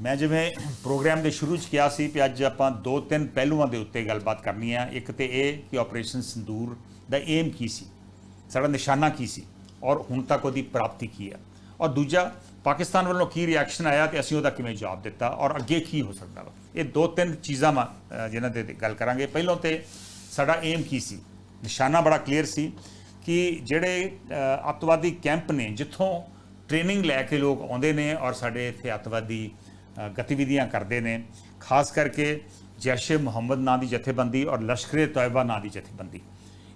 ਮੈਂ ਜਿਵੇਂ ਪ੍ਰੋਗਰਾਮ ਦੇ ਸ਼ੁਰੂ ਚ ਕਿਹਾ ਸੀ ਕਿ ਅੱਜ ਆਪਾਂ ਦੋ ਤਿੰਨ ਪਹਿਲੂਆਂ ਦੇ ਉੱਤੇ ਗੱਲਬਾਤ ਕਰਨੀ ਆ। ਇੱਕ ਤੇ ਇਹ ਕਿ ਆਪਰੇਸ਼ਨ ਸੰਦੂਰ ਦਾ ਏਮ ਕੀ ਸੀ? ਸਾਡਾ ਨਿਸ਼ਾਨਾ ਕੀ ਸੀ? ਔਰ ਹੁਣ ਤੱਕ ਉਹਦੀ ਪ੍ਰਾਪਤੀ ਕੀ ਆ? ਔਰ ਦੂਜਾ ਪਾਕਿਸਤਾਨ ਵੱਲੋਂ ਕੀ ਰਿਐਕਸ਼ਨ ਆਇਆ ਤੇ ਅਸੀਂ ਉਹਦਾ ਕਿਵੇਂ ਜਵਾਬ ਦਿੱਤਾ? ਔਰ ਅੱਗੇ ਕੀ ਹੋ ਸਕਦਾ ਵਾ? ਇਹ ਦੋ ਤਿੰਨ ਚੀਜ਼ਾਂ ਵਾ ਅ, ਜਿਨ੍ਹਾਂ ਤੇ ਗੱਲ ਕਰਾਂਗੇ। ਪਹਿਲਾਂ ਤੇ ਸਾਡਾ ਏਮ ਕੀ ਸੀ? ਨਿਸ਼ਾਨਾ ਬੜਾ ਕਲੀਅਰ ਸੀ ਕਿ ਜਿਹੜੇ ਅ, ਅੱਤਵਾਦੀ ਕੈਂਪ ਨੇ ਜਿੱਥੋਂ ਟ੍ਰੇਨਿੰਗ ਲੈ ਕੇ ਲੋਕ ਆਉਂਦੇ ਨੇ ਔਰ ਸਾਡੇ ਇੱਥੇ ਅੱਤਵਾਦੀ ਗਤੀਵਿਧੀਆਂ ਕਰਦੇ ਨੇ। ਖਾਸ ਕਰਕੇ ਜੈਸ਼ ਏ ਮੁਹੰਮਦ ਨਾਂ ਦੀ ਜਥੇਬੰਦੀ ਔਰ ਲਸ਼ਕਰੇ ਤੈਯਬਾ ਨਾਂ ਦੀ ਜਥੇਬੰਦੀ।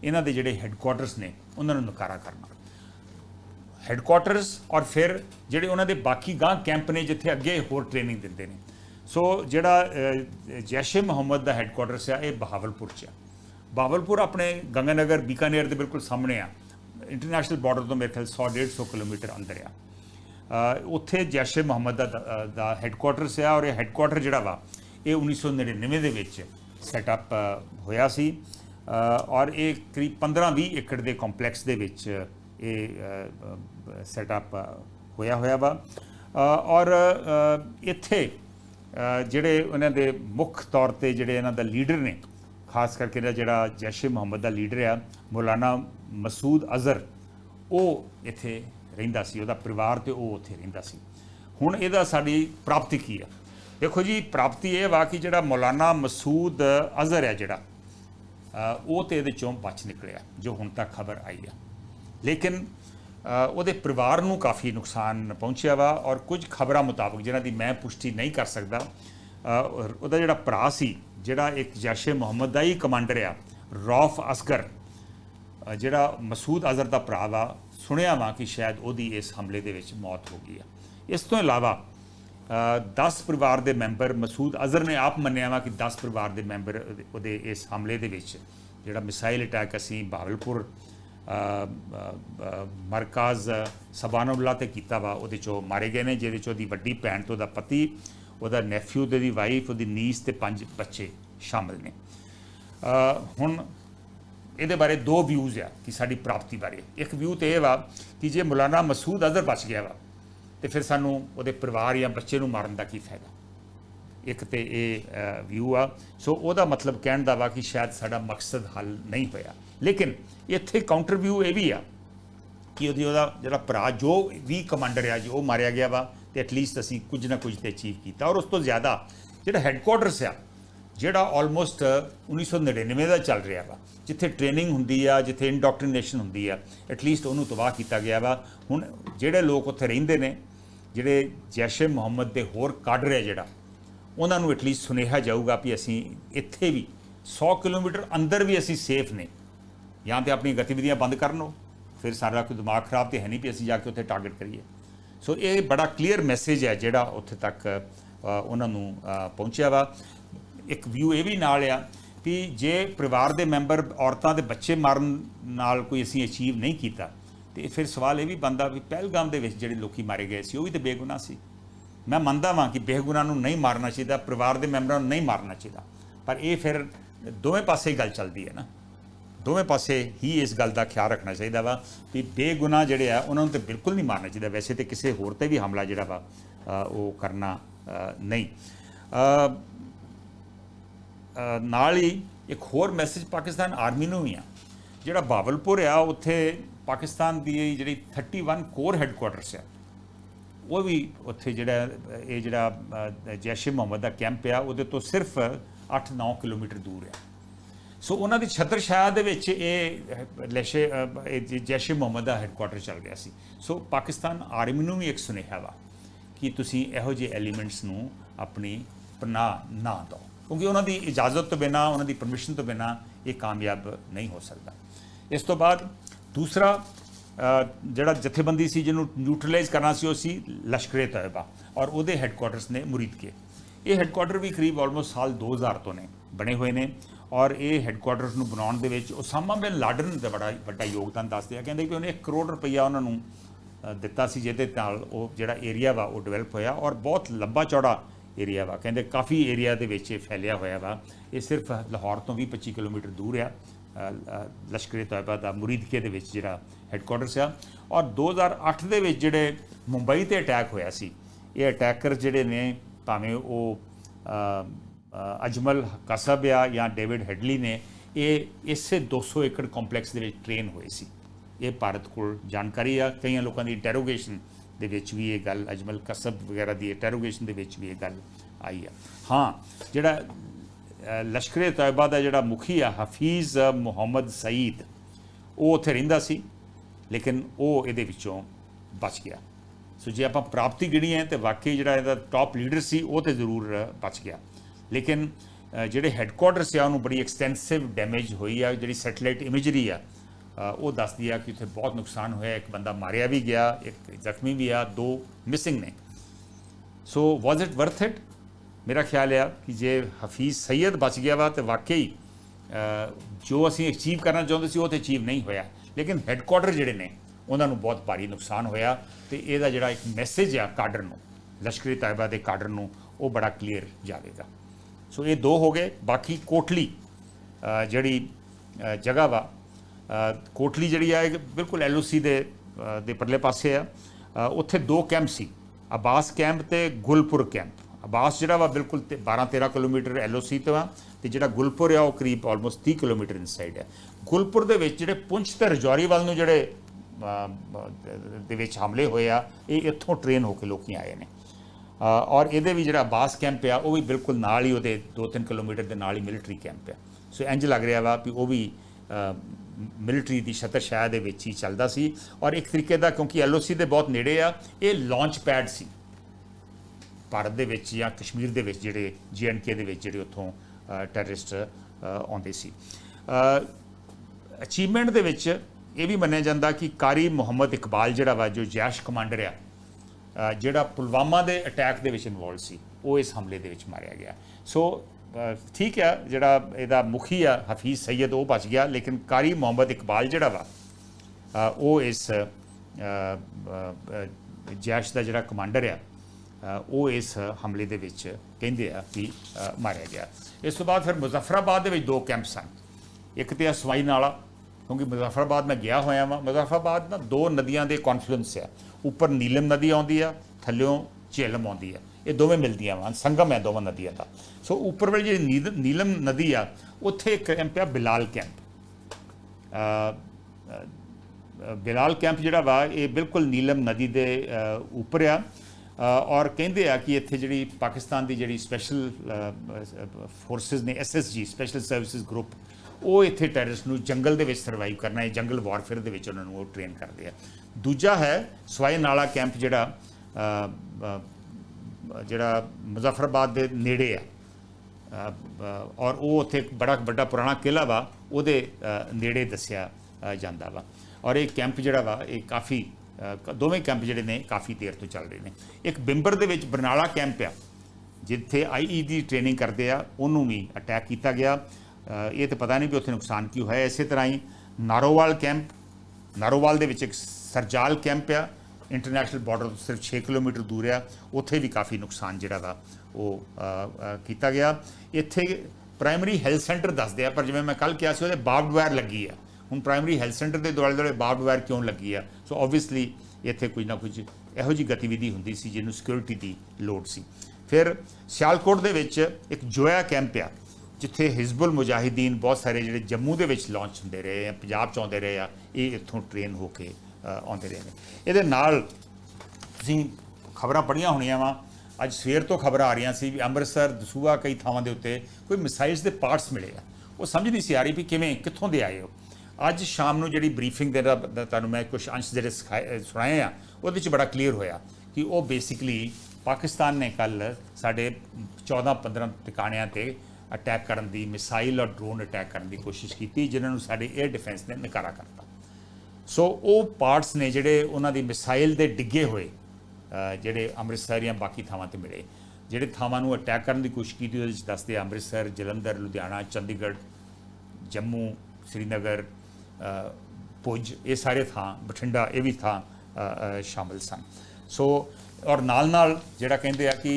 ਇਹਨਾਂ ਦੇ ਜਿਹੜੇ ਹੈੱਡਕੁਆਟਰਸ ਨੇ ਉਹਨਾਂ ਨੂੰ ਨਕਾਰਾ ਕਰਨਾ। ਹੈੱਡਕੁਆਟਰਸ ਔਰ ਫਿਰ ਜਿਹੜੇ ਉਹਨਾਂ ਦੇ ਬਾਕੀ ਗਾਂ ਕੈਂਪ ਨੇ ਜਿੱਥੇ ਅੱਗੇ ਹੋਰ ਟ੍ਰੇਨਿੰਗ ਦਿੰਦੇ ਨੇ। ਸੋ ਜਿਹੜਾ ਅ, ਜੈਸ਼ ਏ ਮੁਹੰਮਦ ਦਾ ਹੈੱਡਕੁਆਟਰਸ ਆ ਇਹ ਬਹਾਵਲਪੁਰ 'ਚ ਆ। ਬਹਾਵਲਪੁਰ ਆਪਣੇ ਗੰਗਾਨਗਰ ਬੀਕਾਨੇਰ ਦੇ ਬਿਲਕੁਲ ਸਾਹਮਣੇ ਆ। ਇੰਟਰਨੈਸ਼ਨਲ ਬਾਰਡਰ ਤੋਂ ਮੇਰੇ ਖਿਆਲ 100 150 ਕਿਲੋਮੀਟਰ ਅੰਦਰ ਆ। ਉੱਥੇ ਜੈਸ਼ੇ ਮੁਹੰਮਦ ਦਾ ਦਾ ਹੈੱਡਕੁਆਟਰਸ ਆ ਔਰ ਇਹ ਹੈੱਡਕੁਆਟਰ ਜਿਹੜਾ ਵਾ, ਇਹ 1999 ਦੇ ਵਿੱਚ ਸੈਟਅਪ ਹੋਇਆ ਸੀ। ਔਰ ਇਹ ਕਰੀਬ 15-20 ਏਕੜ ਦੇ ਕੰਪਲੈਕਸ ਦੇ ਵਿੱਚ ਇਹ ਸੈਟਅਪ ਹੋਇਆ ਹੋਇਆ ਵਾ। ਔਰ ਇੱਥੇ ਜਿਹੜੇ ਉਹਨਾਂ ਦੇ ਮੁੱਖ ਤੌਰ ਤੇ ਜਿਹੜੇ ਇਹਨਾਂ ਦਾ ਲੀਡਰ ਨੇ, ਖਾਸ ਕਰਕੇ ਇਹਦਾ ਜਿਹੜਾ ਜੈਸ਼ ਮੁਹੰਮਦ ਦਾ ਲੀਡਰ ਆ, ਮੌਲਾਨਾ ਮਸੂਦ ਅਜ਼ਰ ਉਹ ਇੱਥੇ ਰਹਿੰਦਾ ਸੀ, ਉਹਦਾ ਪਰਿਵਾਰ ਤੇ ਉਹ ਉੱਥੇ ਰਹਿੰਦਾ ਸੀ। ਹੁਣ ਇਹਦਾ ਸਾਡੀ ਪ੍ਰਾਪਤੀ ਕੀ ਆ? ਦੇਖੋ ਜੀ, ਪ੍ਰਾਪਤੀ ਇਹ ਵਾ ਕਿ ਜਿਹੜਾ ਮੌਲਾਨਾ ਮਸੂਦ ਅਜ਼ਰ ਹੈ ਜਿਹੜਾ ਉਹ ਤੇ ਇਹਦੇ ਚੋਂ ਬਚ ਨਿਕਲਿਆ, ਜੋ ਹੁਣ ਤੱਕ ਖਬਰ ਆਈ ਆ। ਲੇਕਿਨ ਉਹਦੇ ਪਰਿਵਾਰ ਨੂੰ ਕਾਫੀ ਨੁਕਸਾਨ ਪਹੁੰਚਿਆ ਵਾ ਔਰ ਕੁਝ ਖਬਰਾਂ ਮੁਤਾਬਕ ਜਿਨ੍ਹਾਂ ਦੀ ਮੈਂ ਪੁਸ਼ਟੀ ਨਹੀਂ ਕਰ ਸਕਦਾ ਉਹਦਾ ਜਿਹੜਾ ਭਰਾ ਸੀ, ਜਿਹੜਾ ਇੱਕ ਜੈਸ਼ੇ ਮੁਹੰਮਦ ਦਾ ਹੀ ਕਮਾਂਡਰ ਆ, ਰੌਫ ਅਸਗਰ ਜਿਹੜਾ ਮਸੂਦ ਅਜ਼ਰ ਦਾ ਭਰਾ ਵਾ ਸੁਣਿਆ ਵਾ ਕਿ ਸ਼ਾਇਦ ਉਹਦੀ ਇਸ ਹਮਲੇ ਦੇ ਵਿੱਚ ਮੌਤ ਹੋ ਗਈ ਆ। ਇਸ ਤੋਂ ਇਲਾਵਾ 10 ਪਰਿਵਾਰ ਦੇ ਮੈਂਬਰ ਮਸੂਦ ਅਜ਼ਰ ਨੇ ਆਪ ਮੰਨਿਆ ਵਾ ਕਿ 10 ਪਰਿਵਾਰ ਦੇ ਮੈਂਬਰ ਉਹਦੇ- ਇਸ ਹਮਲੇ ਦੇ ਵਿੱਚ ਜਿਹੜਾ ਮਿਸਾਈਲ ਅਟੈਕ ਅਸੀਂ ਬਹਾਵਲਪੁਰ ਅ, ਅ, ਮਰਕਜ਼ ਸਬਾਨੁੱਲਾ ਤੇ ਕੀਤਾ ਵਾ ਉਹਦੇ ਚੋਂ ਮਾਰੇ ਗਏ ਨੇ ਜਿਹਦੇ ਚੋਂ ਉਹਦੀ ਵੱਡੀ ਭੈਣ ਤੋਂ ਉਹਦਾ ਪਤੀ ਉਹਦਾ ਨੈਫਿਊ ਤੇ ਦੀ ਵਾਈਫ ਉਹਦੀ ਨੀਸ ਤੇ ਪੰਜ ਬੱਚੇ ਸ਼ਾਮਲ ਨੇ। ਹੁਣ ਇਹਦੇ ਬਾਰੇ ਦੋ ਵਿਊਜ਼ ਆ ਕਿ ਸਾਡੀ ਪ੍ਰਾਪਤੀ ਬਾਰੇ। ਇੱਕ ਵਿਊ ਤੇ ਇਹ ਵਾ ਕਿ ਜੇ ਮੌਲਾਨਾ ਮਸੂਦ ਅਜ਼ਰ ਬਚ ਗਿਆ ਵਾ, ਤੇ ਫਿਰ ਸਾਨੂੰ ਉਹਦੇ ਪਰਿਵਾਰ ਜਾਂ ਬੱਚੇ ਨੂੰ ਮਾਰਨ ਦਾ ਕੀ ਫਾਇਦਾ? ਇੱਕ ਤੇ ਇਹ ਵਿਊ ਆ। ਸੋ ਉਹਦਾ ਮਤਲਬ ਕਹਿਣ ਦਾ ਵਾ ਕਿ ਸ਼ਾਇਦ ਸਾਡਾ ਮਕਸਦ ਹੱਲ ਨਹੀਂ ਹੋਇਆ। ਲੇਕਿਨ ਇੱਥੇ ਕਾਊਂਟਰ ਵਿਊ ਇਹ ਵੀ ਆ ਕਿ ਉਹਦੀ ਉਹਦਾ ਜਿਹੜਾ ਭਰਾ ਜੋ ਵੀ ਕਮਾਂਡਰ ਆ, ਜੀ ਉਹ ਮਾਰਿਆ ਗਿਆ ਵਾ, ਤੇ ਐਟਲੀਸਟ ਅਸੀਂ ਕੁਝ ਨਾ ਕੁਝ ਤੇ ਅਚੀਵ ਕੀਤਾ। ਔਰ ਉਸ ਤੋਂ ਜ਼ਿਆਦਾ ਜਿਹੜਾ ਹੈੱਡਕੁਆਟਰਸ ਆ ਜਿਹੜਾ ਆਲਮੋਸਟ uh, 1999 ਦਾ ਚੱਲ ਰਿਹਾ ਵਾ, ਜਿੱਥੇ ਟ੍ਰੇਨਿੰਗ ਹੁੰਦੀ ਆ, ਜਿੱਥੇ ਇਨਡੋਕਟ੍ਰਿਨੇਸ਼ਨ ਹੁੰਦੀ ਆ ਐਟਲੀਸਟ ਉਹਨੂੰ ਤਬਾਹ ਕੀਤਾ ਗਿਆ ਵਾ। ਹੁਣ ਜਿਹੜੇ ਲੋਕ ਉੱਥੇ ਰਹਿੰਦੇ ਨੇ, ਜਿਹੜੇ ਜੈਸ਼ੇ ਮੁਹੰਮਦ ਦੇ ਹੋਰ ਕੱਢ ਰਿਹਾ ਜਿਹੜਾ, ਉਹਨਾਂ ਨੂੰ ਐਟਲੀਸਟ ਸੁਨੇਹਾ ਜਾਊਗਾ ਵੀ ਅਸੀਂ ਇੱਥੇ ਵੀ 100 ਕਿਲੋਮੀਟਰ ਅੰਦਰ ਵੀ ਅਸੀਂ ਸੇਫ ਨੇ। ਜਾਂ ਤੇ ਆਪਣੀ ਗਤੀਵਿਧੀਆਂ ਬੰਦ ਕਰ ਲਓ ਫਿਰ ਸਾਡਾ ਕੋਈ ਦਿਮਾਗ ਖਰਾਬ ਤੇ ਹੈ ਨਹੀਂ ਵੀ ਅਸੀਂ ਜਾ ਕੇ ਉੱਥੇ ਟਾਰਗੇਟ ਕਰੀਏ। ਸੋ ਇਹ ਬੜਾ ਕਲੀਅਰ ਮੈਸੇਜ ਹੈ ਜਿਹੜਾ ਉੱਥੇ ਤੱਕ ਉਹਨਾਂ ਨੂੰ ਪਹੁੰਚਿਆ ਵਾ। ਇੱਕ ਵਿਊ ਇਹ ਵੀ ਨਾਲ ਆ ਵੀ ਜੇ ਪਰਿਵਾਰ ਦੇ ਮੈਂਬਰ ਔਰਤਾਂ ਦੇ ਬੱਚੇ ਮਾਰਨ ਨਾਲ ਕੋਈ ਅਸੀਂ ਅਚੀਵ ਨਹੀਂ ਕੀਤਾ, ਤੇ ਫਿਰ ਸਵਾਲ ਇਹ ਵੀ ਬੰਦਾ ਵੀ ਪਹਿਲਗਾਮ ਦੇ ਵਿੱਚ ਜਿਹੜੇ ਲੋਕੀ ਮਾਰੇ ਗਏ ਸੀ, ਉਹ ਵੀ ਤੇ ਬੇਗੁਨਾਹ ਸੀ। ਮੈਂ ਮੰਨਦਾ ਵਾਂ ਕਿ ਬੇਗੁਨਾਹ ਨੂੰ ਨਹੀਂ ਮਾਰਨਾ ਚਾਹੀਦਾ, ਪਰਿਵਾਰ ਦੇ ਮੈਂਬਰਾਂ ਨੂੰ ਨਹੀਂ ਮਾਰਨਾ ਚਾਹੀਦਾ। ਪਰ ਇਹ ਫਿਰ ਦੋਵੇਂ ਪਾਸੇ ਗੱਲ ਚੱਲਦੀ ਹੈ ਨਾ। ਦੋਵੇਂ ਪਾਸੇ ਹੀ ਇਸ ਗੱਲ ਦਾ ਖਿਆਲ ਰੱਖਣਾ ਚਾਹੀਦਾ ਵਾ ਕਿ ਬੇਗੁਨਾਹ ਜਿਹੜੇ ਆ, ਉਹਨਾਂ ਨੂੰ ਤੇ ਬਿਲਕੁਲ ਨਹੀਂ ਮਾਰਨਾ ਚਾਹੀਦਾ। ਵੈਸੇ ਤੇ ਕਿਸੇ ਹੋਰ ਤੇ ਵੀ ਹਮਲਾ ਜਿਹੜਾ ਵਾ ਉਹ ਕਰਨਾ ਨਹੀਂ। ਨਾਲ ਹੀ ਇੱਕ ਹੋਰ ਮੈਸੇਜ ਪਾਕਿਸਤਾਨ ਆਰਮੀ ਨੂੰ ਵੀ ਆ। ਜਿਹੜਾ ਬਾਵਲਪੁਰ ਆ ਉੱਥੇ ਪਾਕਿਸਤਾਨ ਦੀ ਇਹ ਜਿਹੜੀ 31 ਕੋਰ ਹੈੱਡਕੁਆਟਰਸ ਆ। ਉਹ ਵੀ ਉੱਥੇ ਜਿਹੜਾ ਇਹ ਜਿਹੜਾ ਜੈਸ਼ੇ ਮੁਹੰਮਦ ਦਾ ਕੈਂਪ ਆ ਉਹਦੇ ਤੋਂ ਸਿਰਫ 8-9 ਕਿਲੋਮੀਟਰ ਦੂਰ ਆ। ਸੋ ਉਹਨਾਂ ਦੀ ਛਤਰਛਾਇਆ ਦੇ ਵਿੱਚ ਇਹ ਲੈਸ਼ੇ ਅਹ, ਜ- ਜੈਸ਼ ਮੁਹੰਮਦ ਦਾ ਹੈੱਡਕੁਆਟਰ ਚੱਲ ਰਿਹਾ ਸੀ। ਸੋ ਪਾਕਿਸਤਾਨ ਆਰਮੀ ਨੂੰ ਵੀ ਇੱਕ ਸੁਨੇਹਾ ਵਾ ਕਿ ਤੁਸੀਂ ਇਹੋ ਜਿਹੇ ਐਲੀਮੈਂਟਸ ਨੂੰ ਆਪਣੀ ਪਨਾਹ ਨਾ ਦਿਓ। ਕਿਉਂਕਿ ਉਹਨਾਂ ਦੀ ਇਜਾਜ਼ਤ ਤੋਂ ਬਿਨਾ, ਉਹਨਾਂ ਦੀ ਪਰਮਿਸ਼ਨ ਤੋਂ ਬਿਨਾ ਇਹ ਕਾਮਯਾਬ ਨਹੀਂ ਹੋ ਸਕਦਾ। ਇਸ ਤੋਂ ਬਾਅਦ ਦੂਸਰਾ ਜਿਹੜਾ ਜਥੇਬੰਦੀ ਸੀ, ਜਿਹਨੂੰ ਨਿਊਟਰਲਾਈਜ਼ ਕਰਨਾ ਸੀ, ਉਹ ਸੀ ਲਸ਼ਕਰੇ ਤੈਬਾ ਔਰ ਉਹਦੇ ਹੈੱਡਕੁਆਟਰਸ ਨੇ ਮੁਰੀਦ ਕੇ। ਇਹ ਹੈੱਡਕੁਆਟਰ ਵੀ ਕਰੀਬ ਆਲਮੋਸਟ ਸਾਲ 2000 ਤੋਂ ਨੇ, ਬਣੇ ਹੋਏ ਨੇ ਔਰ ਇਹ ਹੈੱਡਕੁਆਟਰਸ ਨੂੰ ਬਣਾਉਣ ਦੇ ਵਿੱਚ ਉਸਾਮਾ ਬਿਨ ਲਾਡਨ ਦਾ ਬੜਾ ਵੱਡਾ ਯੋਗਦਾਨ ਦੱਸਦੇ ਆ। ਕਹਿੰਦੇ ਕਿ ਉਹਨੇ 1 ਕਰੋੜ ਰੁਪਈਆ ਉਹਨਾਂ ਨੂੰ ਦਿੱਤਾ ਸੀ, ਜਿਹਦੇ ਨਾਲ ਉਹ ਜਿਹੜਾ ਏਰੀਆ ਵਾ ਉਹ ਡਿਵੈਲਪ ਹੋਇਆ ਔਰ ਬਹੁਤ ਲੰਬਾ ਚੌੜਾ ਏਰੀਆ ਵਾ। ਕਹਿੰਦੇ ਕਾਫੀ ਏਰੀਆ ਦੇ ਵਿੱਚ ਇਹ ਫੈਲਿਆ ਹੋਇਆ ਵਾ। ਇਹ ਸਿਰਫ ਲਾਹੌਰ ਤੋਂ ਵੀ 25 ਕਿਲੋਮੀਟਰ ਦੂਰ ਆ। ਲਸ਼ਕਰੇ ਤੈਯਬਾ ਦਾ ਮੁਰੀਦਕੇ ਦੇ ਵਿੱਚ ਜਿਹੜਾ ਹੈੱਡਕੁਆਟਰਸ ਆ। ਔਰ 2008 ਦੇ ਵਿੱਚ ਜਿਹੜੇ ਮੁੰਬਈ ਤੇ ਅਟੈਕ ਹੋਇਆ ਸੀ, ਇਹ ਅਟੈਕਰ ਜਿਹੜੇ ਨੇ, ਭਾਵੇਂ ਉਹ ਅਜਮਲ ਕਸਬ ਆ ਜਾਂ ਡੇਵਿਡ ਹੈਡਲੀ ਨੇ, ਇਹ ਇਸੇ 200 ਏਕੜ ਕੰਪਲੈਕਸ ਦੇ ਵਿੱਚ ਟ੍ਰੇਨ ਹੋਏ ਸੀ। ਇਹ ਭਾਰਤ ਕੋਲ ਜਾਣਕਾਰੀ ਆ। ਕਈਆਂ ਲੋਕਾਂ ਦੀ ਇੰਟਰੋਗੇਸ਼ਨ ਦੇ ਵਿੱਚ ਵੀ ਇਹ ਗੱਲ, ਅਜਮਲ ਕਸਬ ਵਗੈਰਾ ਦੀ ਇੰਟਰੋਗੇਸ਼ਨ ਦੇ ਵਿੱਚ ਵੀ ਇਹ ਗੱਲ ਆਈ ਆ। ਹਾਂ, ਜਿਹੜਾ ਲਸ਼ਕਰੇ ਤੈਅਬਾ ਦਾ ਜਿਹੜਾ ਮੁਖੀ ਆ, ਹਫੀਜ਼ ਮੁਹੰਮਦ ਸਈਦ, ਉਹ ਉੱਥੇ ਰਹਿੰਦਾ ਸੀ, ਲੇਕਿਨ ਉਹ ਇਹਦੇ ਵਿੱਚੋਂ ਬਚ ਗਿਆ। ਸੋ ਜੇ ਆਪਾਂ ਪ੍ਰਾਪਤੀ ਗਿਣੀ ਹੈ ਤੇ ਵਾਕਈ ਜਿਹੜਾ ਇਹਦਾ ਟਾਪ ਲੀਡਰ ਸੀ, ਉਹ ਤੇ ਜ਼ਰੂਰ ਬਚ ਗਿਆ। ਲੇਕਿਨ ਜਿਹੜੇ ਹੈੱਡਕੁਆਟਰ ਆ, ਉਹਨੂੰ ਬੜੀ ਐਕਸਟੈਂਸਿਵ ਡੈਮੇਜ ਹੋਈ ਆ, ਜਿਹੜੀ ਸੈਟੇਲਾਈਟ ਇਮੇਜਰੀ ਆ ਉਹ ਦੱਸਦੀ ਆ ਕਿ ਉੱਥੇ ਬਹੁਤ ਨੁਕਸਾਨ ਹੋਇਆ, ਇੱਕ ਬੰਦਾ ਮਾਰਿਆ ਵੀ ਗਿਆ, ਇੱਕ ਜ਼ਖਮੀ ਵੀ ਆ, ਦੋ ਮਿਸਿੰਗ ਨੇ। So was it worth it ਮੇਰਾ ਖਿਆਲ ਆ ਕਿ ਜੇ ਹਫੀਜ਼ ਸੈਯਦ ਬਚ ਗਿਆ ਵਾ ਤੇ ਵਾਕਈ ਜੋ ਅਸੀਂ ਅਚੀਵ ਕਰਨਾ ਚਾਹੁੰਦੇ ਸੀ, ਉਹ ਤੇ ਅਚੀਵ ਨਹੀਂ ਹੋਇਆ। ਲੇਕਿਨ ਹੈੱਡਕੁਆਟਰ ਜਿਹੜੇ ਨੇ, ਉਹਨਾਂ ਨੂੰ ਬਹੁਤ ਭਾਰੀ ਨੁਕਸਾਨ ਹੋਇਆ ਤੇ ਇਹਦਾ ਜਿਹੜਾ ਇੱਕ ਮੈਸੇਜ ਆ ਕਾਡਰ ਨੂੰ, ਲਸ਼ਕਰੀ ਤਾਇਬਾ ਦੇ ਕਾਡਰ ਨੂੰ, ਉਹ ਬੜਾ ਕਲੀਅਰ ਜਾਵੇਗਾ। ਸੋ ਇਹ ਦੋ ਹੋ ਗਏ, ਬਾਕੀ ਕੋਟਲੀ ਜਿਹੜੀ ਜਗ੍ਹਾ ਵਾ ਕੋਟਲੀ ਜਿਹੜੀ ਆ ਇਹ ਬਿਲਕੁਲ ਐਲਓਸੀ ਦੇ ਅ, ਦੇ ਪਰਲੇ ਪਾਸੇ ਆ। ਉੱਥੇ ਦੋ ਕੈਂਪ ਸੀ ਅਬਾਸ ਕੈਂਪ ਤੇ ਗੁਲਪੁਰ ਕੈਂਪ। ਅਬਾਸ ਜਿਹੜਾ ਵਾ ਬਿਲਕੁਲ 12 13 ਕਿਲੋਮੀਟਰ ਐਲਓਸੀ ਤੋਂ ਆ ਤੇ ਜਿਹੜਾ ਗੁਲਪੁਰ ਆ ਉਹ ਕਰੀਬ ਆਲਮੋਸਟ 30 ਕਿਲੋਮੀਟਰ ਇਨਸਾਈਡ ਆ। ਗੁਲਪੁਰ ਦੇ ਵਿੱਚ ਜਿਹੜੇ ਪੁੰਛ ਤੇ ਰਜੌਰੀ ਵੱਲ ਨੂੰ ਜਿਹੜੇ ਦੇ ਵਿੱਚ ਹਮਲੇ ਹੋਏ ਆ ਇਹ ਇੱਥੋਂ ਟ੍ਰੇਨ ਹੋ ਕੇ ਲੋਕੀ ਆਏ ਨੇ। ਔਰ ਇਹਦੇ ਵੀ ਜਿਹੜਾ ਬਾਸ ਕੈਂਪ ਆ ਉਹ ਵੀ ਬਿਲਕੁਲ ਨਾਲ ਹੀ ਉਹਦੇ 2-3 ਕਿਲੋਮੀਟਰ ਦੇ ਨਾਲ ਹੀ ਮਿਲਟਰੀ ਕੈਂਪ ਆ। ਸੋ ਇੰਜ ਲੱਗ ਰਿਹਾ ਵਾ ਵੀ ਉਹ ਵੀ ਮਿਲਟਰੀ ਦੀ ਛਤਰਛਾਇਆ ਦੇ ਵਿੱਚ ਹੀ ਚੱਲਦਾ ਸੀ ਔਰ ਇੱਕ ਤਰੀਕੇ ਦਾ ਕਿਉਂਕਿ ਐਲਓਸੀ ਦੇ ਬਹੁਤ ਨੇੜੇ ਆ, ਇਹ ਲਾਂਚ ਪੈਡ ਸੀ। ਭਾਰਤ ਦੇ ਵਿੱਚ ਜਾਂ ਕਸ਼ਮੀਰ ਦੇ ਵਿੱਚ ਜਿਹੜੇ ਜੀਐਨਕੇ ਦੇ ਵਿੱਚ ਜਿਹੜੇ ਉੱਥੋਂ ਟੈਰਰਿਸਟ ਆਉਂਦੇ ਸੀ। ਅਚੀਵਮੈਂਟ ਦੇ ਵਿੱਚ ਇਹ ਵੀ ਮੰਨਿਆ ਜਾਂਦਾ ਕਿ ਕਾਰੀ ਮੁਹੰਮਦ ਇਕਬਾਲ ਜਿਹੜਾ ਵਾ, ਜੋ ਜੈਸ਼ ਕਮਾਂਡਰ ਆ ਜਿਹੜਾ ਪੁਲਵਾਮਾ ਦੇ ਅਟੈਕ ਦੇ ਵਿੱਚ ਇਨਵੋਲਡ ਸੀ, ਉਹ ਇਸ ਹਮਲੇ ਦੇ ਵਿੱਚ ਮਾਰਿਆ ਗਿਆ। ਸੋ ਠੀਕ ਆ, ਜਿਹੜਾ ਇਹਦਾ ਮੁਖੀ ਆ, ਹਫੀਜ਼ ਸੈਯਦ, ਉਹ ਬਚ ਗਿਆ, ਲੇਕਿਨ ਕਾਰੀ ਮੁਹੰਮਦ ਇਕਬਾਲ ਜਿਹੜਾ ਵਾ ਉਹ ਇਸ ਜੈਸ਼ ਦਾ ਜਿਹੜਾ ਕਮਾਂਡਰ ਆ ਉਹ ਇਸ ਹਮਲੇ ਦੇ ਵਿੱਚ ਕਹਿੰਦੇ ਆ ਕਿ ਮਾਰਿਆ ਗਿਆ। ਇਸ ਤੋਂ ਬਾਅਦ ਫਿਰ ਮੁਜ਼ਫਰਾਬਾਦ ਦੇ ਵਿੱਚ ਦੋ ਕੈਂਪ ਸਨ। ਇੱਕ ਤੇ ਆ ਸਵਾਈ ਨਾਲਾ, ਕਿਉਂਕਿ ਮੁਜ਼ਫਰਾਬਾਦ ਮੈਂ ਗਿਆ ਹੋਇਆ ਵਾਂ। ਮੁਜ਼ਫਰਾਬਾਦ ਨਾ ਦੋ ਨਦੀਆਂ ਦੇ ਕੌਨਫਲੂਐਂਸ ਆ। ਉੱਪਰ ਨੀਲਮ ਨਦੀ ਆਉਂਦੀ ਆ, ਥੱਲਿਓਂ ਝੇਲਮ ਆਉਂਦੀ ਆ। ਇਹ ਦੋਵੇਂ ਮਿਲਦੀਆਂ ਵਾਂ, ਸੰਗਮ ਹੈ ਦੋਵਾਂ ਨਦੀਆਂ ਦਾ। ਸੋ ਉੱਪਰ ਵਾਲੀ ਜਿਹੜੀ ਨੀਲ- ਨੀਲਮ ਨਦੀ ਆ, ਉੱਥੇ ਇੱਕ ਕੈਂਪ ਆ, ਬਿਲਾਲ ਕੈਂਪ ਬਿਲਾਲ ਕੈਂਪ ਜਿਹੜਾ ਵਾ, ਇਹ ਬਿਲਕੁਲ ਨੀਲਮ ਨਦੀ ਦੇ ਉੱਪਰ ਆ। ਔਰ ਕਹਿੰਦੇ ਆ ਕਿ ਇੱਥੇ ਜਿਹੜੀ ਪਾਕਿਸਤਾਨ ਦੀ ਜਿਹੜੀ ਸਪੈਸ਼ਲ ਫੋਰਸਸ ਨੇ ਐਸਐਸਜੀ ਸਪੈਸ਼ਲ ਸਰਵਿਸਿਜ਼ ਗਰੁੱਪ ਉਹ ਇੱਥੇ ਟੈਰਰਿਸਟ ਨੂੰ ਜੰਗਲ ਦੇ ਵਿੱਚ ਸਰਵਾਈਵ ਕਰਨਾ ਹੈ, ਜੰਗਲ ਵਾਰਫੇਅਰ ਦੇ ਵਿੱਚ ਉਹਨਾਂ ਨੂੰ ਉਹ ਟ੍ਰੇਨ ਕਰਦੇ ਆ। ਦੂਜਾ ਹੈ ਸਵਾਏ ਨਾਲਾ ਕੈਂਪ ਜਿਹੜਾ ਜਿਹੜਾ ਮੁਜ਼ਫਰਬਾਦ ਦੇ ਨੇੜੇ ਆ। ਔਰ ਉਹ ਉੱਥੇ ਇੱਕ ਬੜਾ ਵੱਡਾ ਪੁਰਾਣਾ ਕਿਲਾ ਵਾ, ਉਹਦੇ ਨੇੜੇ ਦੱਸਿਆ ਜਾਂਦਾ ਵਾ। ਔਰ ਇਹ ਕੈਂਪ ਜਿਹੜਾ ਵਾ, ਇਹ ਕਾਫੀ ਦੋਵੇਂ ਕੈਂਪ ਜਿਹੜੇ ਨੇ, ਕਾਫੀ ਦੇਰ ਤੋਂ ਚੱਲ ਰਹੇ ਨੇ। ਇੱਕ ਬਿੰਬਰ ਦੇ ਵਿੱਚ ਬਰਨਾਲਾ ਕੈਂਪ ਆ, ਜਿੱਥੇ ਆਈਈ ਦੀ ਟ੍ਰੇਨਿੰਗ ਕਰਦੇ ਆ, ਉਹਨੂੰ ਵੀ ਅਟੈਕ ਕੀਤਾ ਗਿਆ। ਇਹ ਤਾਂ ਪਤਾ ਨਹੀਂ ਵੀ ਉੱਥੇ ਨੁਕਸਾਨ ਕੀ ਹੋਇਆ, ਇਸੇ ਤਰ੍ਹਾਂ ਹੀ ਨਾਰੋਵਾਲ ਕੈਂਪ, ਨਾਰੋਵਾਲ ਦੇ ਵਿੱਚ ਇੱਕ ਸਰਜਾਲ ਕੈਂਪ ਆ ਇੰਟਰਨੈਸ਼ਨਲ ਬਾਰਡਰ ਤੋਂ ਸਿਰਫ 6 ਕਿਲੋਮੀਟਰ ਦੂਰ ਆ, ਉੱਥੇ ਵੀ ਕਾਫੀ ਨੁਕਸਾਨ ਜਿਹੜਾ ਵਾ ਉਹ ਕੀਤਾ ਗਿਆ। ਇੱਥੇ ਪ੍ਰਾਇਮਰੀ ਹੈਲਥ ਸੈਂਟਰ ਦੱਸਦੇ ਆ, ਪਰ ਜਿਵੇਂ ਮੈਂ ਕੱਲ ਕਿਹਾ ਸੀ, ਉਹਦੇ ਬਾਰਬਡ ਵਾਇਰ ਲੱਗੀ ਆ। ਹੁਣ ਪ੍ਰਾਇਮਰੀ ਹੈਲਥ ਸੈਂਟਰ ਦੇ ਦੁਆਲੇ ਦੁਆਲੇ ਬਾਰਬਡ ਵਾਇਰ ਕਿਉਂ ਲੱਗੀ ਆ? ਸੋ ਆਬਵੀਅਸਲੀ ਇੱਥੇ ਕੁਝ ਨਾ ਕੁਝ ਇਹੋ ਜੀ ਗਤੀਵਿਧੀ ਹੁੰਦੀ ਸੀ, ਜਿਹਨੂੰ ਸਿਕਿਉਰਿਟੀ ਦੀ ਲੋੜ ਸੀ। ਫਿਰ ਸਿਆਲਕੋਟ ਦੇ ਵਿੱਚ ਇੱਕ ਜੋਇਆ ਕੈਂਪ ਆ, ਜਿੱਥੇ ਹਿਜ਼ਬੁਲ ਮੁਜਾਹਿਦੀਨ ਬਹੁਤ ਸਾਰੇ ਜਿਹੜੇ ਜੰਮੂ ਦੇ ਵਿੱਚ ਲਾਂਚ ਹੁੰਦੇ ਰਹੇ ਆ, ਪੰਜਾਬ ਚ ਆਉਂਦੇ ਰਹੇ ਆ, ਇਹ ਇੱਥੋਂ ਟ੍ਰੇਨ ਹੋ ਕੇ ਆਉਂਦੇ ਰਹੇ ਨੇ। ਇਹਦੇ ਨਾਲ ਤੁਸੀਂ ਖਬਰਾਂ ਪੜ੍ਹੀਆਂ ਹੋਣੀਆਂ ਵਾ। ਅੱਜ ਸਵੇਰ ਤੋਂ ਖਬਰਾਂ ਆ ਰਹੀਆਂ ਸੀ ਵੀ ਅੰਮ੍ਰਿਤਸਰ ਦਸੂਆ ਕਈ ਥਾਵਾਂ ਦੇ ਉੱਤੇ ਕੋਈ ਮਿਸਾਈਲਸ ਦੇ ਪਾਰਟਸ ਮਿਲੇ ਆ। ਉਹ ਸਮਝ ਨਹੀਂ ਸੀ ਆ ਰਹੀ ਵੀ ਕਿਵੇਂ, ਕਿੱਥੋਂ ਦੇ ਆਏ ਹੋ ਅੱਜ ਸ਼ਾਮ ਨੂੰ ਜਿਹੜੀ ਬਰੀਫਿੰਗ ਦੇ ਤੁਹਾਨੂੰ ਮੈਂ ਕੁਝ ਅੰਸ਼ ਜਿਹੜੇ ਸਿਖਾਏ- ਸੁਣਾਏ ਆ, ਉਹਦੇ ਵਿੱਚ ਬੜਾ ਕਲੀਅਰ ਹੋਇਆ ਕਿ ਉਹ ਬੇਸਿਕਲੀ ਪਾਕਿਸਤਾਨ ਨੇ ਕੱਲ ਸਾਡੇ 14 15 ਟਿਕਾਣਿਆਂ ਤੇ ਅਟੈਕ ਕਰਨ ਦੀ ਮਿਸਾਈਲ ਔਰ ਡਰੋਨ ਅਟੈਕ ਕਰਨ ਦੀ ਕੋਸ਼ਿਸ਼ ਕੀਤੀ, ਜਿਨ੍ਹਾਂ ਨੂੰ ਸਾਡੇ 에ਅਰ ਡਿਫੈਂਸ ਨੇ ਨਕਾਰਾ ਕਰਤਾ। ਸੋ ਉਹ ਪਾਰਟਸ ਨੇ ਜਿਹੜੇ ਉਹਨਾਂ ਦੀ ਮਿਸਾਈਲ ਦੇ ਡਿੱਗੇ ਹੋਏ ਜਿਹੜੇ ਅੰਮ੍ਰਿਤਸਰ ਜਾਂ ਬਾਕੀ ਥਾਵਾਂ ਤੇ ਮਿਲੇ। ਜਿਹੜੇ ਥਾਵਾਂ ਨੂੰ ਅਟੈਕ ਕਰਨ ਦੀ ਕੋਸ਼ਿਸ਼ ਕੀਤੀ ਉਹਦੇ ਵਿੱਚ ਦੱਸਦੇ ਆ ਅੰਮ੍ਰਿਤਸਰ ਜਲੰਧਰ ਲੁਧਿਆਣਾ ਚੰਡੀਗੜ੍ਹ ਜੰਮੂ ਸ੍ਰੀਨਗਰ ਪੁੱਜ ਇਹ ਸਾਰੇ ਥਾਂ ਬਠਿੰਡਾ ਇਹ ਵੀ ਥਾਂ ਅ, ਸ਼ਾਮਲ ਸਨ। ਸੋ ਔਰ ਨਾਲ ਨਾਲ ਜਿਹੜਾ ਕਹਿੰਦੇ ਆ ਕਿ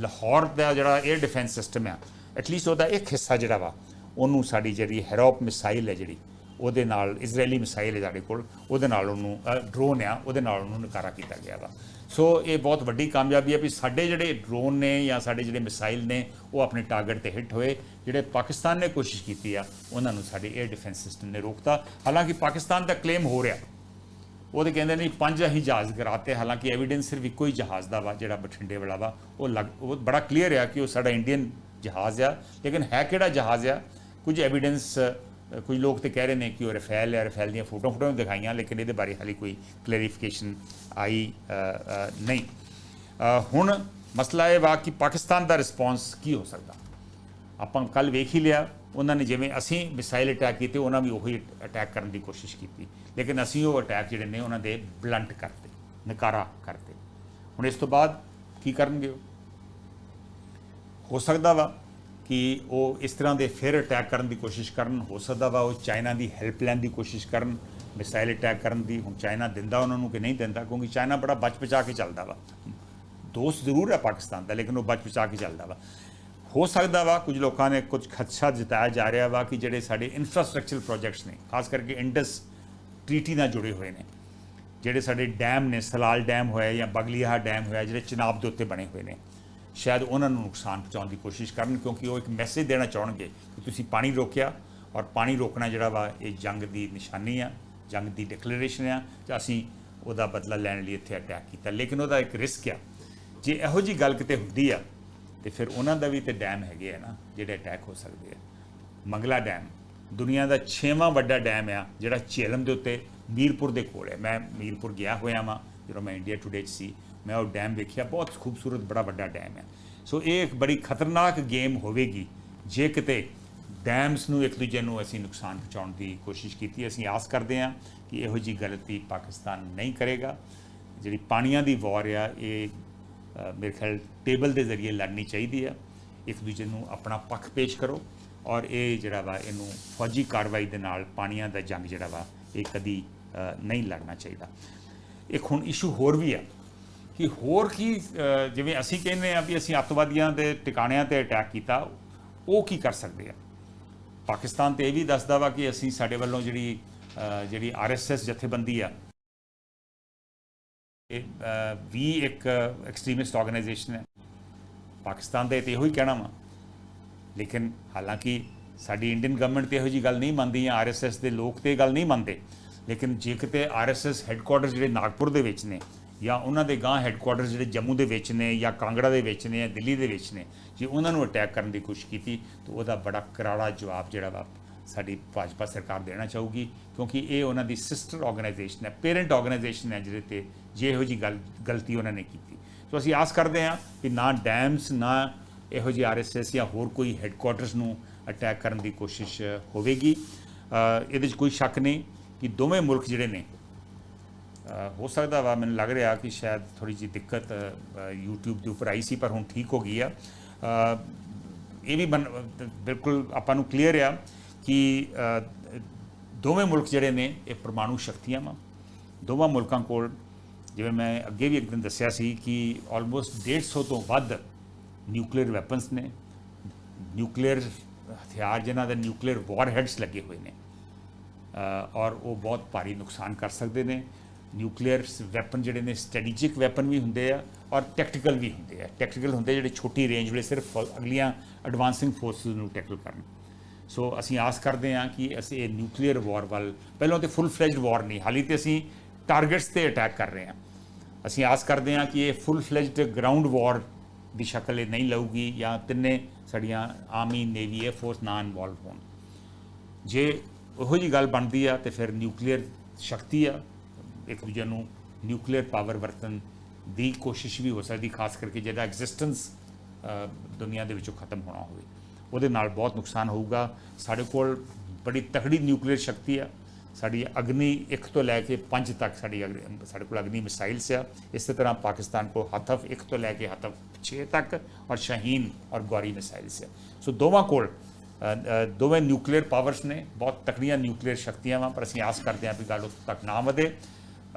ਲਾਹੌਰ ਦਾ ਜਿਹੜਾ 에ਅਰ ਡਿਫੈਂਸ ਸਿਸਟਮ ਆ ਐਟਲੀਸਟ ਉਹਦਾ ਇੱਕ ਹਿੱਸਾ ਜਿਹੜਾ ਵਾ ਉਹਨੂੰ ਸਾਡੀ ਜਿਹੜੀ ਹੈਰੋਪ ਮਿਸਾਈਲ ਹੈ ਜਿਹੜੀ ਉਹਦੇ ਨਾਲ ਇਜ਼ਰਾਈਲੀ ਮਿਸਾਈਲ ਹੈ ਸਾਡੇ ਕੋਲ, ਉਹਦੇ ਨਾਲ ਉਹਨੂੰ ਡਰੋਨ ਆ, ਉਹਦੇ ਨਾਲ ਉਹਨੂੰ ਨਕਾਰਾ ਕੀਤਾ ਗਿਆ ਵਾ। ਸੋ ਇਹ ਬਹੁਤ ਵੱਡੀ ਕਾਮਯਾਬੀ ਹੈ ਵੀ ਸਾਡੇ ਜਿਹੜੇ ਡਰੋਨ ਨੇ ਜਾਂ ਸਾਡੇ ਜਿਹੜੇ ਮਿਸਾਈਲ ਨੇ, ਉਹ ਆਪਣੇ ਟਾਰਗੇਟ ਤੇ ਹਿੱਟ ਹੋਏ। ਜਿਹੜੇ ਪਾਕਿਸਤਾਨ ਨੇ ਕੋਸ਼ਿਸ਼ ਕੀਤੀ ਆ, ਉਹਨਾਂ ਨੂੰ ਸਾਡੇ 에ਅਰ ਡਿਫੈਂਸ ਸਿਸਟਮ ਨੇ ਰੋਕਤਾ। ਹਾਲਾਂਕਿ ਪਾਕਿਸਤਾਨ ਦਾ ਕਲੇਮ ਹੋ ਰਿਹਾ। ਉਹ ਤੇ ਕਹਿੰਦੇ ਨਹੀਂ ਪੰਜ ਅਸੀਂ ਜਹਾਜ਼ ਕਰਾਤੇ, ਹਾਲਾਂਕਿ ਐਵੀਡੈਂਸ ਸਿਰਫ ਇੱਕੋ ਹੀ ਜਹਾਜ਼ ਦਾ ਵਾ, ਜਿਹੜਾ ਬਠਿੰਡੇ ਵਾਲਾ ਵਾ। ਉਹ ਲੱਗ- ਉਹ ਬੜਾ ਕਲੀਅਰ ਆ ਕਿ ਉਹ ਸਾਡਾ ਇੰਡੀਅਨ ਜਹਾਜ਼ ਆ। ਲੇਕਿਨ ਹੈ ਕਿਹੜਾ ਜਹਾਜ਼ ਆ? ਕੁਝ ਐਵੀਡੈਂਸ ਕੁਝ ਲੋਕ ਤੇ ਕਹਿ ਰਹੇ ਨੇ ਕਿ ਉਹ ਰਫੈਲ ਹੈ ਰਫੈਲ ਦੀਆਂ ਫੋਟੋਆਂ ਫੋਟੋ ਦਿਖਾਈਆਂ, ਲੇਕਿਨ ਇਹਦੇ ਬਾਰੇ ਹਾਲੇ ਕੋਈ ਕਲੈਰੀਫਿਕੇਸ਼ਨ ਆਈ ਨਹੀਂ। ਹੁਣ ਮਸਲਾ ਇਹ ਵਾ ਕਿ ਪਾਕਿਸਤਾਨ ਦਾ ਰਿਸਪੌਂਸ ਕੀ ਹੋ ਸਕਦਾ? ਆਪਾਂ ਕੱਲ ਵੇਖ ਹੀ ਲਿਆ, ਉਹਨਾਂ ਨੇ ਜਿਵੇਂ ਅਸੀਂ ਮਿਸਾਈਲ ਅਟੈਕ ਕੀਤੇ, ਉਹਨਾਂ ਵੀ ਉਹੀ ਅਟੈਕ ਕਰਨ ਦੀ ਕੋਸ਼ਿਸ਼ ਕੀਤੀ। ਲੇਕਿਨ ਅਸੀਂ ਉਹ ਅਟੈਕ ਜਿਹੜੇ ਨੇ, ਉਹਨਾਂ ਦੇ ਬਲੰਟ ਕਰਤੇ, ਨਕਾਰਾ ਕਰਤੇ। ਹੁਣ ਇਸ ਤੋਂ ਬਾਅਦ ਕੀ ਕਰਨਗੇ ਉਹ? ਹੋ ਸਕਦਾ ਵਾ ਕਿ ਉਹ ਇਸ ਤਰ੍ਹਾਂ ਦੇ ਫਿਰ ਅਟੈਕ ਕਰਨ ਦੀ ਕੋਸ਼ਿਸ਼ ਕਰਨ, ਹੋ ਸਕਦਾ ਵਾ ਉਹ ਚਾਈਨਾ ਦੀ ਹੈਲਪ ਲੈਣ ਦੀ ਕੋਸ਼ਿਸ਼ ਕਰਨ, ਮਿਸਾਈਲ ਅਟੈਕ ਕਰਨ ਦੀ, ਹੁਣ ਚਾਈਨਾ ਦਿੰਦਾ ਉਹਨਾਂ ਨੂੰ ਕਿ ਨਹੀਂ ਦਿੰਦਾ, ਕਿਉਂਕਿ ਚਾਈਨਾ ਬੜਾ ਬਚ ਬਚਾ ਕੇ ਚੱਲਦਾ ਵਾ। ਦੋਸਤ ਜ਼ਰੂਰ ਹੈ ਪਾਕਿਸਤਾਨ ਦਾ, ਲੇਕਿਨ ਉਹ ਬਚ ਬਚਾ ਕੇ ਚੱਲਦਾ ਵਾ। ਹੋ ਸਕਦਾ ਵਾ ਕੁਝ ਲੋਕਾਂ ਨੇ ਕੁਝ ਖਦਸ਼ਾ ਜਤਾਇਆ ਜਾ ਰਿਹਾ ਵਾ ਕਿ ਜਿਹੜੇ ਸਾਡੇ ਇਨਫਰਾਸਟ੍ਰਕਚਰ ਪ੍ਰੋਜੈਕਟਸ ਨੇ, ਖਾਸ ਕਰਕੇ ਇੰਡਸ ਟ੍ਰੀਟੀ ਨਾਲ ਜੁੜੇ ਹੋਏ ਨੇ, ਜਿਹੜੇ ਸਾਡੇ ਡੈਮ ਨੇ, ਸਲਾਲ ਡੈਮ ਹੋਇਆ ਜਾਂ ਬਗਲੀਹਾ ਡੈਮ ਹੋਇਆ, ਜਿਹੜੇ ਚਨਾਬ ਦੇ ਉੱਤੇ ਬਣੇ ਹੋਏ ਨੇ। ਸ਼ਾਇਦ ਉਹਨਾਂ ਨੂੰ ਨੁਕਸਾਨ ਪਹੁੰਚਾਉਣ ਦੀ ਕੋਸ਼ਿਸ਼ ਕਰਨ, ਕਿਉਂਕਿ ਉਹ ਇੱਕ ਮੈਸੇਜ ਦੇਣਾ ਚਾਹਣਗੇ ਕਿ ਤੁਸੀਂ ਪਾਣੀ ਰੋਕਿਆ ਔਰ ਪਾਣੀ ਰੋਕਣਾ ਜਿਹੜਾ ਵਾ, ਇਹ ਜੰਗ ਦੀ ਨਿਸ਼ਾਨੀ ਆ, ਜੰਗ ਦੀ ਡਿਕਲੇਰੇਸ਼ਨ ਆ ਤੇ ਅਸੀਂ ਉਹਦਾ ਬਦਲਾ ਲੈਣ ਲਈ ਇੱਥੇ ਅਟੈਕ ਕੀਤਾ। ਲੇਕਿਨ ਉਹਦਾ ਇੱਕ ਰਿਸਕ ਆ। ਜੇ ਇਹੋ ਜੀ ਗੱਲ ਕਿਤੇ ਹੁੰਦੀ ਆ, ਤੇ ਫਿਰ ਉਹਨਾਂ ਦਾ ਵੀ ਤੇ ਡੈਮ ਹੈਗੇ ਆ ਨਾ, ਜਿਹੜੇ ਅਟੈਕ ਹੋ ਸਕਦੇ ਆ। ਮੰਗਲਾ ਡੈਮ ਦੁਨੀਆ ਦਾ 6ਵਾਂ ਵੱਡਾ ਡੈਮ ਆ, ਜਿਹੜਾ ਚੇਲਮ ਦੇ ਉੱਤੇ ਮੀਰਪੁਰ ਦੇ ਕੋਲ ਹੈ। ਮੈਂ ਮੀਰਪੁਰ ਗਿਆ ਹੋਇਆ ਵਾਂ, ਜਦੋਂ ਮੈਂ ਇੰਡੀਆ ਟੁਡੇ 'ਚ ਸੀ। ਮੈਂ ਉਹ ਡੈਮ ਵੇਖਿਆ ਬਹੁਤ ਖੂਬਸੂਰਤ ਬੜਾ ਵੱਡਾ ਡੈਮ ਹੈ ਸੋ ਇਹ ਇੱਕ ਬੜੀ ਖਤਰਨਾਕ ਗੇਮ ਹੋਵੇਗੀ ਜੇ ਕਿਤੇ ਡੈਮਸ ਨੂੰ ਇੱਕ ਦੂਜੇ ਨੂੰ ਅਸੀਂ ਨੁਕਸਾਨ ਪਹੁੰਚਾਉਣ ਦੀ ਕੋਸ਼ਿਸ਼ ਕੀਤੀ ਅਸੀਂ ਆਸ ਕਰਦੇ ਹਾਂ ਕਿ ਇਹੋ ਜੀ ਗਲਤੀ ਪਾਕਿਸਤਾਨ ਨਹੀਂ ਕਰੇਗਾ ਜਿਹੜੀ ਪਾਣੀਆਂ ਦੀ ਵਾਰ ਆ ਇਹ ਮੇਰੇ ਖਿਆਲ ਟੇਬਲ ਦੇ ਜ਼ਰੀਏ ਲੜਨੀ ਚਾਹੀਦੀ ਆ ਇੱਕ ਦੂਜੇ ਨੂੰ ਆਪਣਾ ਪੱਖ ਪੇਸ਼ ਕਰੋ ਔਰ ਇਹ ਜਿਹੜਾ ਵਾ ਇਹਨੂੰ ਫੌਜੀ ਕਾਰਵਾਈ ਦੇ ਨਾਲ ਪਾਣੀਆਂ ਦਾ ਜੰਗ ਜਿਹੜਾ ਵਾ ਇਹ ਕਦੀ ਨਹੀਂ ਲੜਨਾ ਚਾਹੀਦਾ ਇੱਕ ਹੁਣ ਇਸ਼ੂ ਹੋਰ ਵੀ ਆ ਕਿ ਹੋਰ ਕੀ ਜਿਵੇਂ ਅਸੀਂ ਕਹਿੰਦੇ ਆ ਵੀ ਅਸੀਂ ਅੱਤਵਾਦੀਆਂ ਦੇ ਟਿਕਾਣਿਆਂ ਤੇ ਅਟੈਕ ਕੀਤਾ ਉਹ ਕੀ ਕਰ ਸਕਦੇ ਆ? ਪਾਕਿਸਤਾਨ ਤੇ ਇਹ ਵੀ ਦੱਸਦਾ ਵਾ ਕਿ ਅਸੀਂ ਸਾਡੇ ਵੱਲੋਂ ਜਿਹੜੀ ਅ, ਜਿਹੜੀ ਆਰਐਸਐਸ ਜਥੇਬੰਦੀ ਆ ਇਹ ਅ, ਵੀ ਇੱਕ ਐਕਸਟ੍ਰੀਮਿਸਟ ਆਰਗੇਨਾਈਜੇਸ਼ਨ ਹੈ। ਪਾਕਿਸਤਾਨ ਦਾ ਇਹ ਤੇ ਇਹੋ ਹੀ ਕਹਿਣਾ ਵਾ। ਲੇਕਿਨ ਹਾਲਾਂਕਿ ਸਾਡੀ ਇੰਡੀਅਨ ਗਵਰਨਮੈਂਟ ਤੇ ਇਹੋ ਜੀ ਗੱਲ ਨਹੀਂ ਮੰਨਦੀ ਜਾਂ ਆਰਐਸਐਸ ਦੇ ਲੋਕ ਤੇ ਇਹ ਗੱਲ ਨਹੀਂ ਮੰਨਦੇ। ਲੇਕਿਨ ਜੇ ਕਿਤੇ ਆਰਐਸਐਸ ਹੈੱਡਕੁਆਟਰ ਜਿਹੜੇ ਨਾਗਪੁਰ ਦੇ ਵਿੱਚ ਨੇ ਜਾਂ ਉਹਨਾਂ ਦੇ ਗਾਂ ਹੈੱਡਕੁਆਟਰ ਜਿਹੜੇ ਜੰਮੂ ਦੇ ਵਿੱਚ ਨੇ ਜਾਂ ਕਾਂਗੜਾ ਦੇ ਵਿੱਚ ਨੇ ਜਾਂ ਦਿੱਲੀ ਦੇ ਵਿੱਚ ਨੇ, ਜੇ ਉਹਨਾਂ ਨੂੰ ਅਟੈਕ ਕਰਨ ਦੀ ਕੋਸ਼ਿਸ਼ ਕੀਤੀ, ਤਾਂ ਉਹਦਾ ਬੜਾ ਕਰਾੜਾ ਜਵਾਬ ਜਿਹੜਾ ਵਾ ਸਾਡੀ ਭਾਜਪਾ ਸਰਕਾਰ ਦੇਣਾ ਚਾਹੂਗੀ, ਕਿਉਂਕਿ ਇਹ ਉਹਨਾਂ ਦੀ ਸਿਸਟਰ ਆਰਗੇਨਾਈਜੇਸ਼ਨ ਹੈ ਪੇਰੈਂਟ ਆਰਗੇਨਾਈਜੇਸ਼ਨ ਹੈ ਜਿਹਦੇ ਤੇ ਜੇ ਇਹੋ ਜੀ ਗੱਲ, ਗਲਤੀ ਉਹਨਾਂ ਨੇ ਕੀਤੀ। ਸੋ ਅਸੀਂ ਆਸ ਕਰਦੇ ਹਾਂ ਕਿ ਨਾ ਡੈਮਸ ਨਾ ਇਹੋ ਜਿਹੀ ਆਰਐਸਐਸ ਜਾਂ ਹੋਰ ਕੋਈ ਹੈੱਡਕੁਆਟਰਸ ਨੂੰ ਅਟੈਕ ਕਰਨ ਦੀ ਕੋਸ਼ਿਸ਼ ਹੋਵੇਗੀ। ਇਹਦੇ 'ਚ ਕੋਈ ਸ਼ੱਕ ਨਹੀਂ ਕਿ ਦੋਵੇਂ ਮੁਲਕ ਜਿਹੜੇ ਨੇ ਹੋ ਸਕਦਾ ਵਾ ਮੈਨੂੰ ਲੱਗ ਰਿਹਾ ਕਿ ਸ਼ਾਇਦ ਥੋੜੀ ਜਿਹੀ ਦਿੱਕਤ ਅ, YouTube ਦੇ ਉੱਪਰ ਆਈ ਸੀ ਪਰ ਹੁਣ ਠੀਕ ਹੋ ਗਈ ਆ। ਇਹ ਵੀ ਬਣ- ਬਿਲਕੁਲ ਆਪਾਂ ਨੂੰ ਕਲੀਅਰ ਆ ਕਿ ਦੋਵੇਂ ਮੁਲਕ ਜਿਹੜੇ ਨੇ ਇਹ ਪਰਮਾਣੂ ਸ਼ਕਤੀਆਂ ਵਾ। ਦੋਵਾਂ ਮੁਲਕਾਂ ਕੋਲ ਜਿਵੇਂ ਮੈਂ ਅੱਗੇ ਵੀ ਇੱਕ ਦਿਨ ਦੱਸਿਆ ਸੀ ਕਿ ਆਲਮੋਸਟ 150 ਤੋਂ ਵੱਧ ਨਿਊਕਲੀਅਰ ਵੈਪਨਸ ਨੇ। ਨਿਊਕਲੀਅਰ ਹਥਿਆਰ ਜਿਨ੍ਹਾਂ ਦੇ ਨਿਊਕਲੀਅਰ ਵਾਰਹੈਡਸ ਲੱਗੇ ਹੋਏ ਨੇ। ਔਰ ਉਹ ਬਹੁਤ ਭਾਰੀ ਨੁਕਸਾਨ ਕਰ ਸਕਦੇ ਨੇ। ਨਿਊਕਲੀਅਰ ਵੈਪਨ ਜਿਹੜੇ ਨੇ ਸਟ੍ਰੈਟੇਜਿਕ ਵੈਪਨ ਵੀ ਹੁੰਦੇ ਆ ਔਰ ਟੈਕਟੀਕਲ ਵੀ ਹੁੰਦੇ ਆ। ਟੈਕਟੀਕਲ ਹੁੰਦੇ ਜਿਹੜੇ ਛੋਟੀ ਰੇਂਜ ਵੇਲੇ ਸਿਰਫ ਅਗਲੀਆਂ ਐਡਵਾਂਸਿੰਗ ਫੋਰਸਸ ਨੂੰ ਟੈਕਲ ਕਰਨ। ਸੋ ਅਸੀਂ ਆਸ ਕਰਦੇ ਹਾਂ ਕਿ ਅਸੀਂ ਇਹ ਨਿਊਕਲੀਅਰ ਵਾਰ ਵੱਲ, ਪਹਿਲਾਂ ਤੇ ਫੁੱਲ ਫਲੈਜਡ ਵਾਰ ਨਹੀਂ, ਹਾਲੀ ਤੇ ਅਸੀਂ ਟਾਰਗੇਟਸ ਤੇ ਅਟੈਕ ਕਰ ਰਹੇ ਹਾਂ। ਅਸੀਂ ਆਸ ਕਰਦੇ ਹਾਂ ਕਿ ਇਹ ਫੁੱਲ ਫਲੈਜਡ ਗਰਾਊਂਡ ਵਾਰ ਦੀ ਸ਼ਕਲ ਇਹ ਨਹੀਂ ਲਊਗੀ ਜਾਂ ਤਿੰਨੇ ਸਾਡੀਆਂ ਆਰਮੀ ਨੇਵੀ 에ਅਰ ਫੋਰਸ ਨਾ ਇਨਵੋਲਵ ਹੋਣ। ਜੇ ਉਹੋ ਜੀ ਗੱਲ ਬਣਦੀ ਆ ਤੇ ਫਿਰ ਨਿਊਕਲੀਅਰ ਸ਼ਕਤੀ ਆ ਇੱਕ ਦੂਜੇ ਨੂੰ ਨਿਊਕਲੀਅਰ ਪਾਵਰ ਵਰਤਨ ਦੀ ਕੋਸ਼ਿਸ਼ ਵੀ ਹੋ ਸਕਦੀ, ਖਾਸ ਕਰਕੇ ਜਿਹਦਾ ਐਗਜ਼ਿਸਟੈਂਸ ਦੁਨੀਆ ਦੇ ਵਿੱਚੋਂ ਖਤਮ ਹੋਣਾ ਹੋਵੇ। ਉਹਦੇ ਨਾਲ ਬਹੁਤ ਨੁਕਸਾਨ ਹੋਊਗਾ। ਸਾਡੇ ਕੋਲ ਬੜੀ ਤਕੜੀ ਨਿਊਕਲੀਅਰ ਸ਼ਕਤੀ ਆ। ਸਾਡੀ ਅਗਨੀ 1 ਤੋਂ ਲੈ ਕੇ 5 ਤੱਕ ਸਾਡੀ ਅਗਨੀ- ਸਾਡੇ ਕੋਲ ਅਗਨੀ ਮਿਸਾਈਲਸ ਆ। ਇਸੇ ਤਰ੍ਹਾਂ ਪਾਕਿਸਤਾਨ ਕੋਲ ਹਤਫ 1 ਤੋਂ ਲੈ ਕੇ ਹਤਫ 6 ਤੱਕ ਔਰ ਸ਼ਾਹੀਨ ਔਰ ਗੌਰੀ ਮਿਸਾਈਲਸ ਆ। ਸੋ ਦੋਵਾਂ ਕੋਲ ਦੋਵੇਂ ਨਿਊਕਲੀਅਰ ਪਾਵਰਸ ਨੇ। ਬਹੁਤ ਤਕੜੀਆਂ ਨਿਊਕਲੀਅਰ ਸ਼ਕਤੀਆਂ ਵਾ, ਪਰ ਅਸੀਂ ਆਸ ਕਰਦੇ ਹਾਂ ਵੀ ਗੱਲ ਉੱਥੇ ਤੱਕ ਨਾ ਵਧੇ।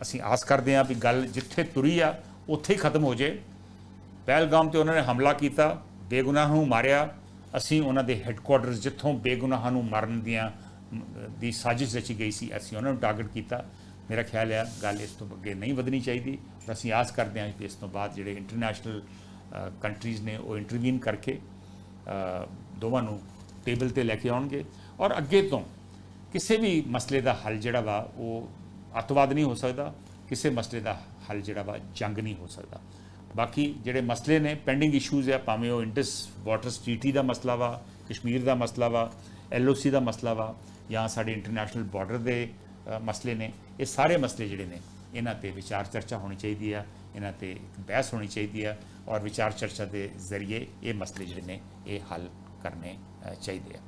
ਅਸੀਂ ਆਸ ਕਰਦੇ ਹਾਂ ਵੀ ਗੱਲ ਜਿੱਥੇ ਤੁਰੀ ਆ, ਉੱਥੇ ਹੀ ਖਤਮ ਹੋ ਜੇ। ਪਹਿਲਗਾਮ ਤੇ ਉਹਨਾਂ ਨੇ ਹਮਲਾ ਕੀਤਾ, ਬੇਗੁਨਾਹ ਨੂੰ ਮਾਰਿਆ। ਅਸੀਂ ਉਹਨਾਂ ਦੇ ਹੈੱਡਕੁਆਟਰਸ ਜਿੱਥੋਂ ਬੇਗੁਨਾਹਾਂ ਨੂੰ ਮਾਰਨ ਦੀਆਂ ਦੀ ਸਾਜ਼ਿਸ਼ ਰਚੀ ਗਈ ਸੀ, ਅਸੀਂ ਉਹਨਾਂ ਨੂੰ ਟਾਰਗੇਟ ਕੀਤਾ। ਮੇਰਾ ਖਿਆਲ ਹੈ ਗੱਲ ਇਸ ਤੋਂ ਅੱਗੇ ਨਹੀਂ ਵਧਣੀ ਚਾਹੀਦੀ। ਔਰ ਅਸੀਂ ਆਸ ਕਰਦੇ ਹਾਂ ਕਿ ਇਸ ਤੋਂ ਬਾਅਦ ਜਿਹੜੇ ਇੰਟਰਨੈਸ਼ਨਲ ਕੰਟਰੀਜ਼ ਨੇ ਉਹ ਇੰਟਰਵੀਨ ਕਰਕੇ ਦੋਵਾਂ ਨੂੰ ਟੇਬਲ ਤੇ ਲੈ ਕੇ ਆਉਣਗੇ। ਔਰ ਅੱਗੇ ਤੋਂ ਕਿਸੇ ਵੀ ਮਸਲੇ ਦਾ ਹੱਲ ਜਿਹੜਾ ਵਾ, ਉਹ ਅੱਤਵਾਦ ਨਹੀਂ ਹੋ ਸਕਦਾ, ਕਿਸੇ ਮਸਲੇ ਦਾ ਹੱਲ ਜਿਹੜਾ ਵਾ ਜੰਗ ਨਹੀਂ ਹੋ ਸਕਦਾ। ਬਾਕੀ ਜਿਹੜੇ ਮਸਲੇ ਨੇ ਪੈਂਡਿੰਗ ਇਸ਼ੂਜ਼ ਆ, ਭਾਵੇਂ ਉਹ ਇੰਡਸ ਵਾਟਰ ਸਟ੍ਰੀਟੀ ਦਾ ਮਸਲਾ ਵਾ ਕਸ਼ਮੀਰ ਦਾ ਮਸਲਾ ਵਾ ਐਲਓਸੀ ਦਾ ਮਸਲਾ ਵਾ, ਜਾਂ ਸਾਡੇ ਇੰਟਰਨੈਸ਼ਨਲ ਬਾਰਡਰ ਦੇ ਮਸਲੇ ਨੇ, ਇਹ ਸਾਰੇ ਮਸਲੇ ਜਿਹੜੇ ਨੇ, ਇਹਨਾਂ ਤੇ ਵਿਚਾਰ ਚਰਚਾ ਹੋਣੀ ਚਾਹੀਦੀ ਆ, ਇਹਨਾਂ ਤੇ ਇੱਕ ਬਹਿਸ ਹੋਣੀ ਚਾਹੀਦੀ ਆ, ਔਰ ਵਿਚਾਰ ਚਰਚਾ ਦੇ ਜ਼ਰੀਏ ਇਹ ਮਸਲੇ ਜਿਹੜੇ ਨੇ, ਇਹ ਹੱਲ ਕਰਨੇ ਚਾਹੀਦੇ ਆ।